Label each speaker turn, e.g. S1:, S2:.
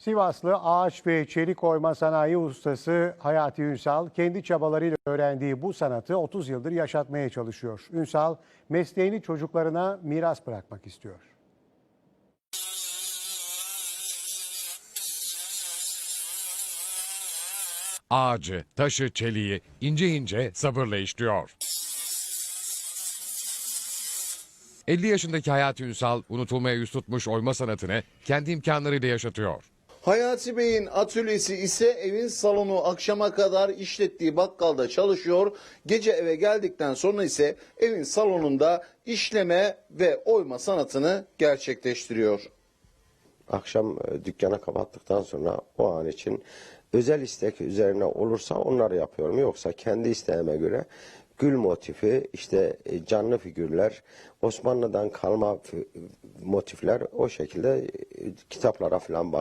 S1: Sivaslı ağaç ve çelik oyma sanayi ustası Hayati Ünsal kendi çabalarıyla öğrendiği bu sanatı 30 yıldır yaşatmaya çalışıyor. Ünsal mesleğini çocuklarına miras bırakmak istiyor.
S2: Ağacı, taşı, çeliği ince ince sabırla işliyor. 50 yaşındaki Hayati Ünsal unutulmaya yüz tutmuş oyma sanatını kendi imkanlarıyla yaşatıyor.
S3: Hayati Bey'in atölyesi ise evin salonu akşama kadar işlettiği bakkalda çalışıyor. Gece eve geldikten sonra ise evin salonunda işleme ve oyma sanatını gerçekleştiriyor.
S4: akşam e, dükkanı kapattıktan sonra o an için özel istek üzerine olursa onları yapıyorum. Yoksa kendi isteğime göre gül motifi, işte e, canlı figürler, Osmanlı'dan kalma motifler o şekilde e, kitaplara falan